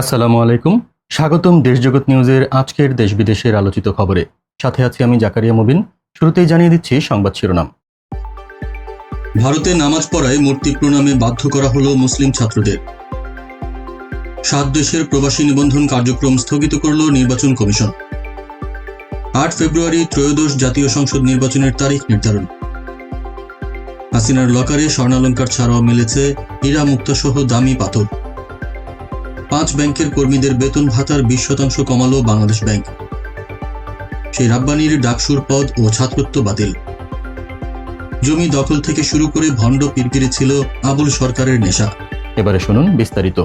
আসসালামু আলাইকুম। স্বাগতম দেশজগৎ নিউজের আজকের দেশ বিদেশের আলোচিত খবরে। সাথে আছি আমি জাকারিয়া মুবিন। শুরুতেই জানিয়ে দিচ্ছি সংবাদ শিরোনাম। ভারতে নামাজ পড়ায় মূর্তি প্রণামে বাধ্য করা হলো মুসলিম ছাত্রদের। সাত দেশের প্রবাসী নিবন্ধন কার্যক্রম স্থগিত করল নির্বাচন কমিশন। আট ফেব্রুয়ারি ত্রয়োদশ জাতীয় সংসদ নির্বাচনের তারিখ নির্ধারণ। হাসিনার লকারে স্বর্ণালঙ্কার ছাড়াও মিলেছে হীরা মুক্তাসহ দামি পাথর। পাঁচ ব্যাংকের কর্মীদের বেতন ভাতার বিশ শতাংশ কমালো বাংলাদেশ ব্যাংক। সেই রাব্বানির ডাকসুর পদ ও ছাত্রত্ব বাতিল। জমি দখল থেকে শুরু করে ভণ্ড পিরপিরে ছিল আবুল সরকারের নেশা। এবারে শুনুন বিস্তারিত।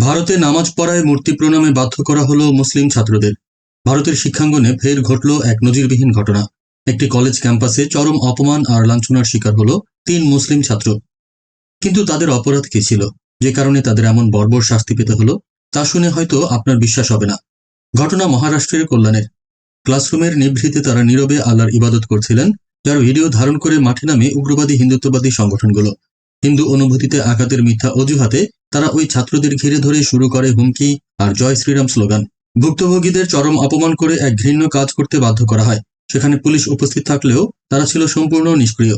ভারতে নামাজ পড়ায় মূর্তি প্রণামে বাধ্য করা হলো মুসলিম ছাত্রদের। ভারতের শিক্ষাঙ্গনে ফের ঘটল এক নজিরবিহীন ঘটনা। একটি কলেজ ক্যাম্পাসে চরম অপমান আর লাঞ্ছনার শিকার হলো তিন মুসলিম ছাত্র। কিন্তু তাদের অপরাধ কি ছিল? যে কারণে তাদের এমন বর্বর শাস্তি পেতে হলো, তা শুনে হয়তো আপনার বিশ্বাস হবে না। ঘটনা মহারাষ্ট্রের কল্যাণের। ক্লাসরুমের নিভৃতে তারা নীরবে আল্লাহর ইবাদত করছিলেন, যার ভিডিও ধারণ করে মাঠে নামে উগ্রবাদী হিন্দুত্ববাদী সংগঠনগুলো। হিন্দু অনুভূতিতে আঘাতের মিথ্যা অজুহাতে তারা ওই ছাত্রদের ঘিরে ধরে শুরু করে হুমকি আর জয় শ্রীরাম স্লোগান। ভুক্তভোগীদের চরম অপমান করে এক ঘৃণ্য কাজ করতে বাধ্য করা হয়। সেখানে পুলিশ উপস্থিত থাকলেও তারা ছিল সম্পূর্ণ নিষ্ক্রিয়।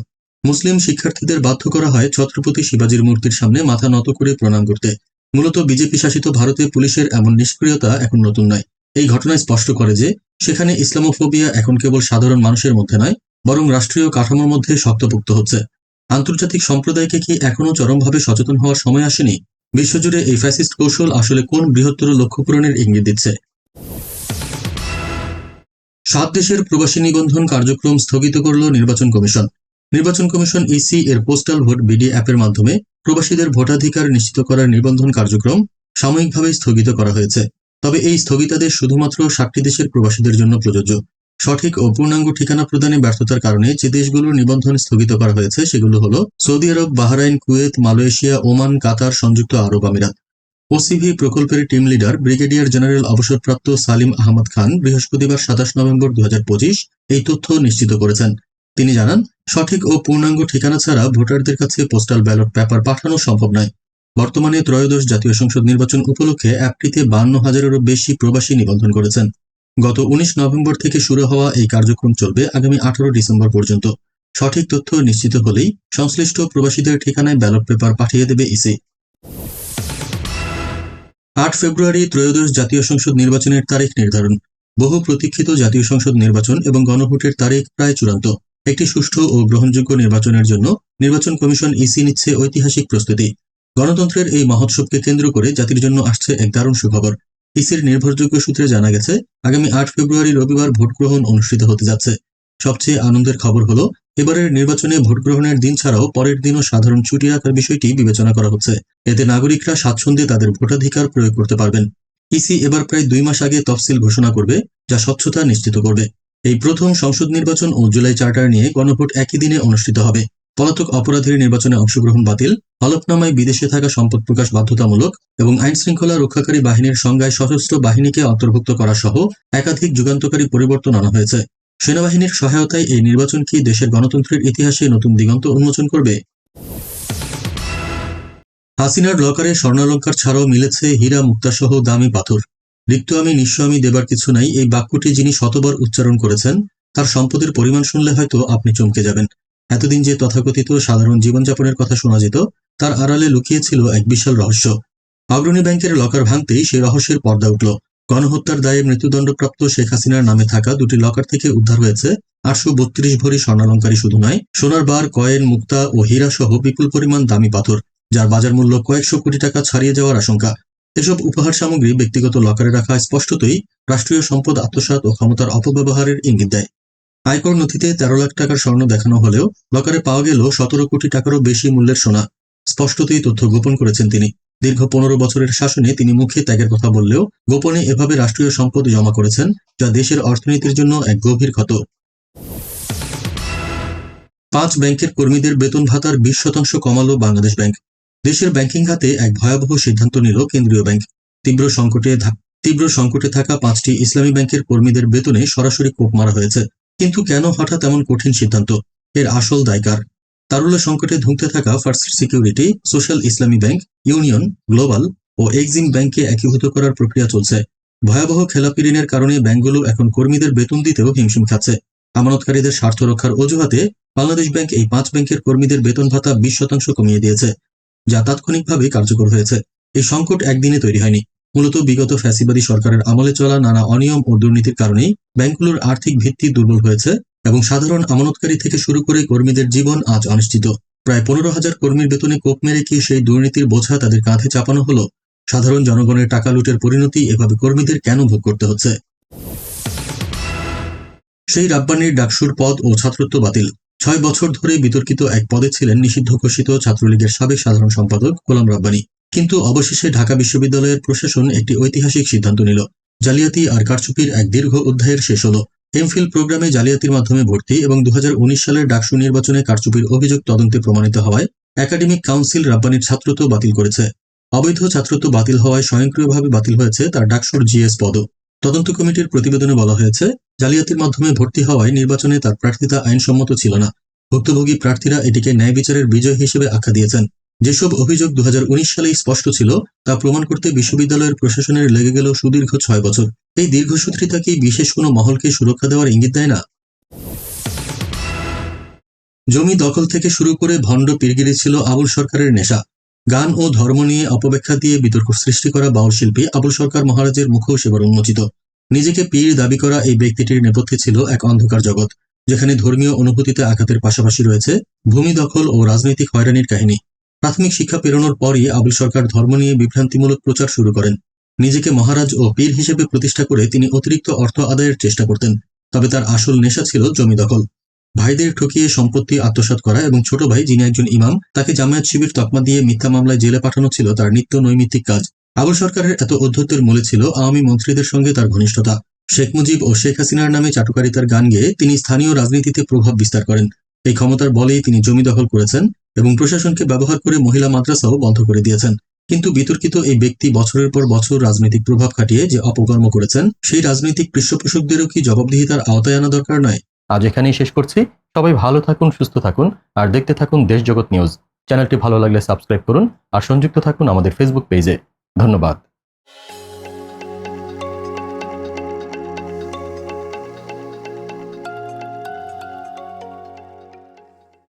মুসলিম শিক্ষার্থীদের বাধ্য করা হয় ছত্রপতি শিবাজির মূর্তির সামনে মাথা নত করে প্রণাম করতে। মূলত বিজেপি শাসিত ভারতে পুলিশের এমন নিষ্ক্রিয়তা এখন নতুন নয়। এই ঘটনায় স্পষ্ট করে যে, সেখানে ইসলামোফোবিয়া এখন কেবল সাধারণ মানুষের মধ্যে নয়, বরং রাষ্ট্রীয় কাঠামোর মধ্যে শক্তপুক্ত হচ্ছে। আন্তর্জাতিক সম্প্রদায়কে কি এখনও চরমভাবে সচেতন হওয়ার সময় আসেনি? বিশ্বজুড়ে এই ফ্যাসিস্ট কৌশল আসলে কোন বৃহত্তর লক্ষ্য পূরণের ইঙ্গিত দিচ্ছে? সাত দেশের প্রবাসী নিবন্ধন কার্যক্রম স্থগিত করল নির্বাচন কমিশন। নির্বাচন কমিশন ইসি এর পোস্টাল ভোট বিডি অ্যাপের মাধ্যমে প্রবাসীদের ভোটাধিকার নিশ্চিত করার নিবন্ধন কার্যক্রম সাময়িকভাবে স্থগিত করা হয়েছে। তবে এই স্থগিতাদেশ শুধুমাত্র সাতটি দেশের প্রবাসীদের জন্য প্রযোজ্য। সঠিক ও পূর্ণাঙ্গ ঠিকানা প্রদানে ব্যর্থতার কারণে যে দেশগুলোর নিবন্ধন স্থগিত করা হয়েছে সেগুলো হলো Saudi Arab, Bahrain, Kuwait, Malaysia, Oman, Qatar, সংযুক্ত আরব আমিরাত। ওসিভি প্রকল্পের টিম লিডার ব্রিগেডিয়ার জেনারেল অবসরপ্রাপ্ত সালিম আহমদ খান বৃহস্পতিবার সাতাশ নভেম্বর দু হাজার পঁচিশ এই তথ্য নিশ্চিত করেছেন। তিনি জানান সঠিক ও পূর্ণাঙ্গ ঠিকানা ছাড়া ভোটারদের কাছে পোস্টাল ব্যালট পেপার পাঠানো সম্ভব নয়। বর্তমানে ত্রয়োদশ জাতীয় সংসদ নির্বাচন উপলক্ষে অ্যাপটিতে বান্ন হাজারেরও বেশি প্রবাসী নিবন্ধন করেছেন। গত উনিশ নভেম্বর থেকে শুরু হওয়া এই কার্যক্রম চলবে আগামী আঠারো ডিসেম্বর পর্যন্ত। সঠিক তথ্য নিশ্চিত হলেই সংশ্লিষ্ট প্রবাসীদের ঠিকানায় ব্যালট পেপার পাঠিয়ে দেবে ইসি। আট ফেব্রুয়ারি ত্রয়োদশ জাতীয় সংসদ নির্বাচনের তারিখ নির্ধারণ। বহু প্রতীক্ষিত জাতীয় সংসদ নির্বাচন এবং গণভোটের তারিখ প্রায় চূড়ান্ত। একটি সুষ্ঠু ও গ্রহণযোগ্য নির্বাচনের জন্য নির্বাচন কমিশন ইসি নিচ্ছে ঐতিহাসিক প্রস্তুতি। গণতন্ত্রের এই মহোৎসবকে কেন্দ্র করে জাতির জন্য আসছে এক দারুণ সুখবর। ইসির নির্ভরযোগ্য সূত্রে জানা গেছে, আগামী আট ফেব্রুয়ারি রবিবার ভোট গ্রহণ অনুষ্ঠিত হতে যাচ্ছে। সবচেয়ে আনন্দের খবর হলো, এবারের নির্বাচনে ভোট গ্রহণের দিন ছাড়াও পরের দিনও সাধারণ ছুটি রাখার বিষয়টি বিবেচনা করা হচ্ছে। এতে নাগরিকরা স্বাচ্ছন্দ্যে তাদের ভোটাধিকার প্রয়োগ করতে পারবেন। ইসি এবার প্রায় দুই মাস আগে তফসিল ঘোষণা করবে, যা স্বচ্ছতা নিশ্চিত করবে। এই প্রথম সংসদ নির্বাচন ও জুলাই চার্টার নিয়ে গণভোট একই দিনে অনুষ্ঠিত হবে। পলাতক অপরাধীর নির্বাচনে অংশগ্রহণ বাতিল, হলফনামায় বিদেশে থাকা সম্পদ প্রকাশ বাধ্যতামূলক এবং আইন শৃঙ্খলা রক্ষাকারী বাহিনীর সংজ্ঞায় সশস্ত্র বাহিনীকে অন্তর্ভুক্ত করা সহ একাধিক যুগান্তকারী পরিবর্তন আনা হয়েছে। সেনাবাহিনীর সহায়তায় এই নির্বাচন কি দেশের গণতন্ত্রের ইতিহাসে নতুন দিগন্ত উন্মোচন করবে? হাসিনার লকারে স্বর্ণালঙ্কার ছাড়াও মিলেছে হীরা মুক্তাসহ দামি পাথর। রিক্ত আমি, নিঃস্ব আমি, দেবার কিছু নাই। এই বাক্যটি যিনি শতবার উচ্চারণ করেছেন, তার সম্পদের পরিমাণ শুনলে হয়তো আপনি চমকে যাবেন। এতদিন যে তথাকথিত সাধারণ জীবনযাপনের কথা শোনা যেত, তার আড়ালে লুকিয়েছিল এক বিশাল রহস্য। অগ্রণী ব্যাংকের লকার ভাঙতেই সেই রহস্যের পর্দা উঠল। গণহত্যার দায়ে মৃত্যুদণ্ডপ্রাপ্ত শেখ হাসিনার নামে থাকা দুটি লকার থেকে উদ্ধার হয়েছে আটশো বত্রিশ ভরি স্বর্ণালঙ্কারী শুধু নয় সোনার বার, কয়েন, মুক্তা ও হীরা সহ বিপুল পরিমাণ দামি পাথর, যার বাজার মূল্য কয়েকশো কোটি টাকা ছাড়িয়ে যাওয়ার আশঙ্কা। এসব উপহার সামগ্রী ব্যক্তিগত লকারে রাখা স্পষ্টতই রাষ্ট্রীয় সম্পদ, আত্মসাৎ ও ক্ষমতার অপব্যবহারের ইঙ্গিত দেয়। আয়কর নথিতে তেরো লাখ টাকার স্বর্ণ দেখানো হলেও লকারে পাওয়া গেল সতেরো কোটি টাকারও বেশি মূল্যের সোনা। স্পষ্টতই তথ্য গোপন করেছেন তিনি। দীর্ঘ পনেরো বছরের শাসনে তিনি মুখে ত্যাগের কথা বললেও গোপনে এভাবে রাষ্ট্রীয় সম্পদ জমা করেছেন, যা দেশের অর্থনীতির জন্য এক গভীর ক্ষত। পাঁচ ব্যাংকের কর্মীদের বেতন ভাতার বিশ শতাংশ কমালো বাংলাদেশ ব্যাংক। দেশের ব্যাংকিং খাতে এক ভয়াবহ সিদ্ধান্ত নিল কেন্দ্রীয় ব্যাংক তীব্র সংকটে তীব্র সংকটে থাকা পাঁচটি ইসলামী ব্যাংকের কর্মীদের বেতনে সরাসরি কোপ মারা হয়েছে। কিন্তু কেন হঠাৎ এমন কঠিন সিদ্ধান্ত? এর আসল দায়কার তারুল্য সংকটে ধুঁকতে থাকা First Security, Social Islami Bank, Union, Global ও এক্সিম ব্যাংককে একীভূত করার প্রক্রিয়া চলছে। ভয়াবহ খেলাপি ঋণের কারণে ব্যাংকগুলো এখন কর্মীদের বেতন দিতেও হিমশিম খাচ্ছে। আমানতকারীদের স্বার্থ রক্ষার অজুহাতে বাংলাদেশ ব্যাংক এই পাঁচ ব্যাংকের কর্মীদের বেতন ভাতা বিশ শতাংশ কমিয়ে দিয়েছে। যা তাৎক্ষণিকভাবে কার্যকর হয়েছে। এই সংকট একদিনে তৈরি হয়নি। মূলত বিগত ফ্যাসিবাদী সরকারের আমলে চলা নানা অনিয়ম ও দুর্নীতির কারণেই ব্যাংকগুলোর আর্থিক ভিত্তি দুর্বল হয়েছে এবং সাধারণ আমানতকারী থেকে শুরু করে কর্মীদের জীবন আজ অনিশ্চিত। প্রায় পনেরো হাজার কর্মীর বেতনে কোপ মেরে কি সেই দুর্নীতির বোঝা তাদের কাঁধে চাপানো হলো? সাধারণ জনগণের টাকা লুটের পরিণতি এভাবে কর্মীদের কেন ভোগ করতে হচ্ছে? সেই রাব্বানির ডাকসুর পদ ও ছাত্রত্ব বাতিল। ছয় বছর ধরে বিতর্কিত এক পদে ছিলেন নিষিদ্ধ ঘোষিত ছাত্রলীগের সাবেক সাধারণ সম্পাদক গোলাম রাব্বানি। কিন্তু অবশেষে ঢাকা বিশ্ববিদ্যালয়ের প্রশাসন একটি ঐতিহাসিক সিদ্ধান্ত নিল। জালিয়াতি আর কারচুপির এক দীর্ঘ অধ্যায়ের শেষ হলো। এমফিল প্রোগ্রামে জালিয়াতির মাধ্যমে ভর্তি এবং দু হাজার উনিশ সালের ডাকসু নির্বাচনে কারচুপির অভিযোগ তদন্তে প্রমাণিত হওয়ায় একাডেমিক কাউন্সিল রাব্বানির ছাত্রত্ব বাতিল করেছে। অবৈধ ছাত্রত্ব বাতিল হওয়ায় স্বয়ংক্রিয়ভাবে বাতিল হয়েছে তার ডাকসুর জিএস পদও। তদন্ত কমিটির প্রতিবেদনে বলা হয়েছে জালিয়াতির মাধ্যমে ভর্তি হওয়ায় নির্বাচনে তার প্রার্থিতা আইনসম্মত ছিল না। ভুক্তভোগী প্রার্থীরা এটিকে ন্যায় বিচারের বিজয় হিসেবে আখ্যা দিয়েছেন। যেসব অভিযোগ দু হাজার উনিশ সালেই স্পষ্ট ছিল, তা প্রমাণ করতে বিশ্ববিদ্যালয়ের প্রশাসনের লেগে গেল সুদীর্ঘ ছয় বছর। এই দীর্ঘসূত্রিতা কি বিশেষ কোনো মহলকে সুরক্ষা দেওয়ার ইঙ্গিত দেয় না? জমি দখল থেকে শুরু করে ভণ্ড পীরগিরি ছিল আবুল সরকারের নেশা। গান ও ধর্ম নিয়ে অপব্যাখ্যা দিয়ে বিতর্ক সৃষ্টি করা বাউল শিল্পী আবুল সরকার মহারাজের মুখোশ সেবার উন্মোচিত। নিজেকে পীর দাবি করা এই ব্যক্তিটির নেপথ্যে ছিল এক অন্ধকার জগৎ, যেখানে ধর্মীয় অনুভূতিতে আঘাতের পাশাপাশি রয়েছে ভূমি দখল ও রাজনৈতিক হয়রানির কাহিনী। প্রাথমিক শিক্ষা পেরোনোর পরই আবুল সরকার ধর্ম নিয়ে বিভ্রান্তিমূলক প্রচার শুরু করেন। নিজেকে মহারাজ ও পীর হিসেবে প্রতিষ্ঠা করে তিনি অতিরিক্ত অর্থ আদায়ের চেষ্টা করতেন, তবে তার আসল নেশা ছিল জমি দখল। ভাইদের ঠকিয়ে সম্পত্তি আত্মসাৎ করা এবং ছোট ভাই যিনি একজন ইমাম, তাকে জামায়াত শিবির তকমা দিয়ে মিথ্যা মামলায় জেলে পাঠানো ছিল তার নিত্য নৈমিত্তিক কাজ। আবুল সরকারের এত অধ্যত্বের মূলে ছিল আওয়ামী মন্ত্রীদের সঙ্গে তার ঘনিষ্ঠতা। শেখ মুজিব ও শেখ হাসিনার নামে চাটুকারিতার গান গেয়ে তিনি স্থানীয় রাজনীতিতে প্রভাব বিস্তার করেন। এই ক্ষমতার বলেই তিনি জমি দখল করেছেন এবং প্রশাসনকে ব্যবহার করে মহিলা মাদ্রাসাও বন্ধ করে দিয়েছেন। কিন্তু বিতর্কিত এই ব্যক্তি বছরের পর বছর রাজনৈতিক প্রভাব খাটিয়ে যে অপকর্ম করেছেন, সেই রাজনৈতিক পৃষ্ঠপোষকদেরও কি জবাবদিহিতার আওতায় আনা দরকার নয়? আজ এখানেই শেষ করছি। সবাই ভালো থাকুন, সুস্থ থাকুন আর দেখতে থাকুন দেশ জগৎ নিউজ। চ্যানেলটি ভালো লাগলে সাবস্ক্রাইব করুন আর সংযুক্ত থাকুন আমাদের ফেসবুক পেজে ধন্যবাদ